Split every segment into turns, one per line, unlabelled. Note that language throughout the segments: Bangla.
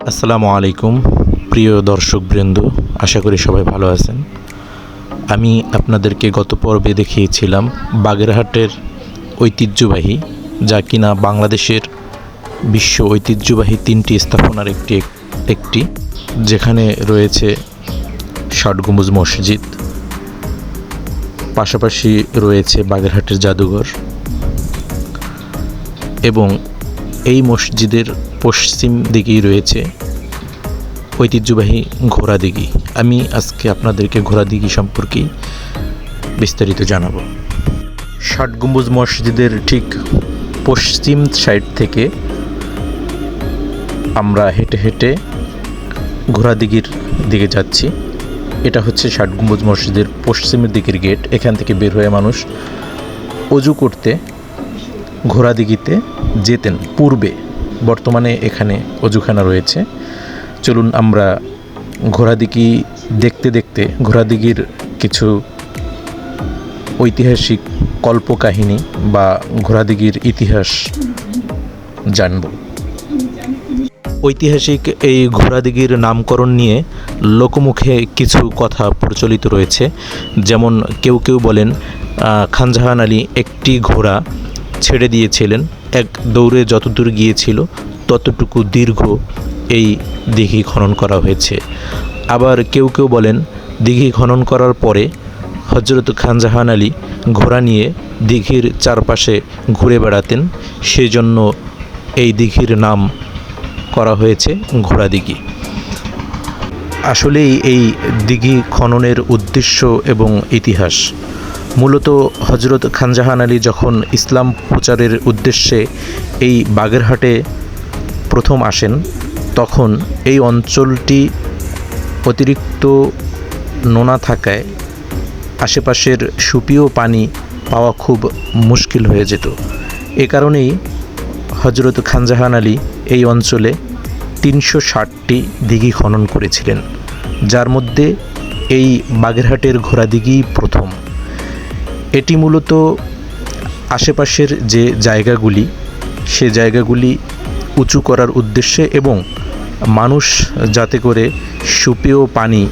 আসসালামু আলাইকুম, প্রিয় দর্শকবৃন্দ, আশা করি সবাই ভালো আছেন। আমি আপনাদেরকে গত পর্বে দেখিয়েছিলাম বাগেরহাটের ঐতিহ্যবাহী, যা কিনা বাংলাদেশের বিশ্ব ঐতিহ্যবাহী তিনটি স্থাপনার একটি একটি, যেখানে রয়েছে ষাট মসজিদ। পাশাপাশি রয়েছে বাগেরহাটের জাদুঘর। এবং এই মসজিদের পশ্চিম দিকেই রয়েছে ঐতিহ্যবাহী ঘোড়া দিঘি। আমি আজকে আপনাদেরকে ঘোড়া দিঘি সম্পর্কে বিস্তারিত জানাব। ষাট গম্বুজ মসজিদের ঠিক পশ্চিম সাইড থেকে আমরা হেঁটে হেঁটে ঘোড়া দিঘির দিকে যাচ্ছি। এটা হচ্ছে ষাট গম্বুজ মসজিদের পশ্চিমের দিকের গেট। এখান থেকে বের হয়ে মানুষ অজু করতে ঘোড়া দিঘিতে যেতেন পূর্বে। বর্তমানে এখানে অজুখানা রয়েছে। চলুন আমরা ঘোড়াদিঘি দেখতে দেখতে, ঘোড়াদিঘির কিছু ঐতিহাসিক কল্পকাহিনী বা ঘোড়াদিঘির ইতিহাস জানব। ঐতিহাসিক এই ঘোড়াদিঘির নামকরণ নিয়ে লোকমুখে কিছু কথা প্রচলিত রয়েছে। যেমন কেউ কেউ বলেন খানজাহান আলী একটি ঘোড়া ছেড়ে দিয়েছিলেন। এক দৌড়ে যতদূর গিয়েছিল, ততটুকু দীর্ঘ এই দিঘি খনন করা হয়েছে। আবার কেউ কেউ বলেন, দিঘি খনন করার পরে হজরত খানজাহান আলী ঘোড়া নিয়ে দিঘির চারপাশে ঘুরে বেড়াতেন। সেজন্য এই দিঘির নাম করা হয়েছে ঘোড়া দিঘি। আসলেই এই দিঘি খননের উদ্দেশ্য এবং ইতিহাস মূলত হজরত খানজাহান আলী যখন ইসলাম প্রচারের উদ্দেশ্যে এই বাগেরহাটে প্রথম আসেন, তখন এই অঞ্চলটি অতিরিক্ত নোনা থাকায় আশেপাশের সুপীয় পানি পাওয়া খুব মুশকিল হয়ে যেত। এ কারণেই হজরত খানজাহান আলী এই অঞ্চলে তিনশো ষাটটি দিঘি খনন করেছিলেন, যার মধ্যে এই বাগেরহাটের ঘোড়াদিঘি প্রথম। এটি মূলত আশেপাশের যে জায়গাগুলি, সে জায়গাগুলি উঁচু করার উদ্দেশ্যে এবং মানুষ যাতে করে সুপেয় পানি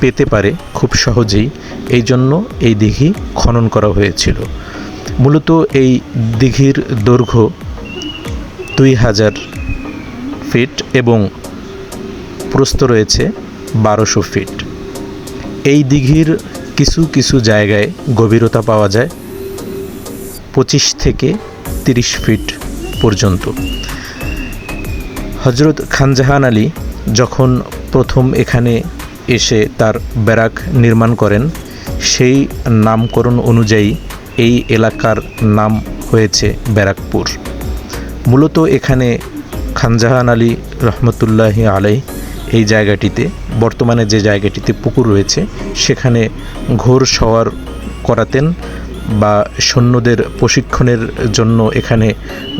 পেতে পারে খুব সহজেই, এই জন্য এই দিঘি খনন করা হয়েছিল। মূলত এই দিঘির দৈর্ঘ্য দুই হাজার ফিট এবং প্রস্থ রয়েছে বারোশো ফিট। এই দিঘির কিছু কিছু জায়গায় গভীরতা পাওয়া যায় পঁচিশ থেকে তিরিশ ফিট পর্যন্ত। হজরত খানজাহান আলী যখন প্রথম এখানে এসে তার ব্যারাক নির্মাণ করেন, সেই নামকরণ অনুযায়ী এই এলাকার নাম হয়েছে ব্যারাকপুর। মূলত এখানে খানজাহান আলী রহমতুল্লাহি আলাই এই জায়গাটিতে, বর্তমানে যে জায়গাটিতে পুকুর রয়েছে, সেখানে ঘোর সওয়ার করাতেন বা সৈন্যদের প্রশিক্ষণের জন্য এখানে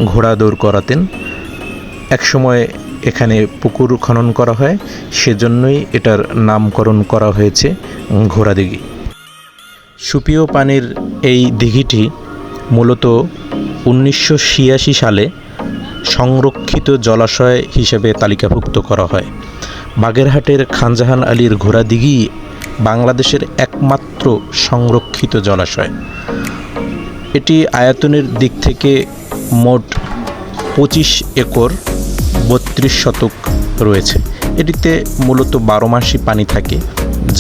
ঘোড়া দৌড় করাতেন। একসময় এখানে পুকুর খনন করা হয়, সেজন্যই এটার নামকরণ করা হয়েছে ঘোড়া দিঘি সুপীয় পানির এই দিঘিটি মূলত উনিশশো ছিয়াশি সালে সংরক্ষিত জলাশয় হিসেবে তালিকাভুক্ত করা হয়। বাগেরহাটের খানজাহান আলীর ঘোড়া দিঘি বাংলাদেশের একমাত্র সংরক্ষিত জলাশয়। এটি আয়তনের দিক থেকে মোট পঁচিশ একর, বত্রিশ শতক রয়েছে। এটিতে মূলত বারো মাসই পানি থাকে,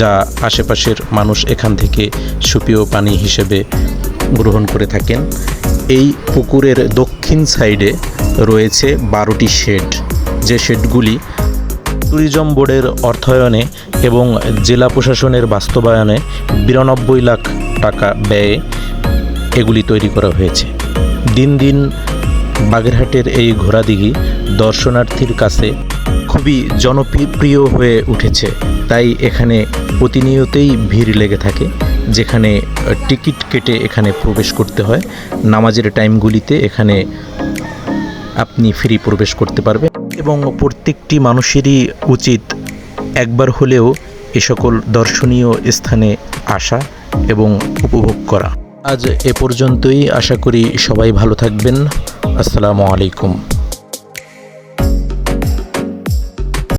যা আশেপাশের মানুষ এখান থেকে সুপেয় পানি হিসেবে গ্রহণ করে থাকেন। এই পুকুরের দক্ষিণ সাইডে রয়েছে বারোটি শেড। যে শেডগুলি ট্যুরিজম বোর্ডের অর্থায়নে এবং জেলা প্রশাসনের বাস্তবায়নে বিরানব্বই লাখ টাকা ব্যয়ে এগুলি তৈরি করা হয়েছে। দিন দিন বাগেরহাটের এই ঘোড়াদিঘি দর্শনার্থীর কাছে খুবই জনপ্রিয় হয়ে উঠেছে। তাই এখানে প্রতিনিয়তই ভিড় লেগে থাকে, যেখানে টিকিট কেটে এখানে প্রবেশ করতে হয়। নামাজের টাইমগুলিতে এখানে আপনি ফ্রি প্রবেশ করতে পারবেন। এবং প্রত্যেকটি মানুষেরই উচিত একবার হলেও এ সকল দর্শনীয় স্থানে আসা এবং উপভোগ করা। আজ এ পর্যন্তই। আশা করি সবাই ভালো থাকবেন। আসসালামু আলাইকুম।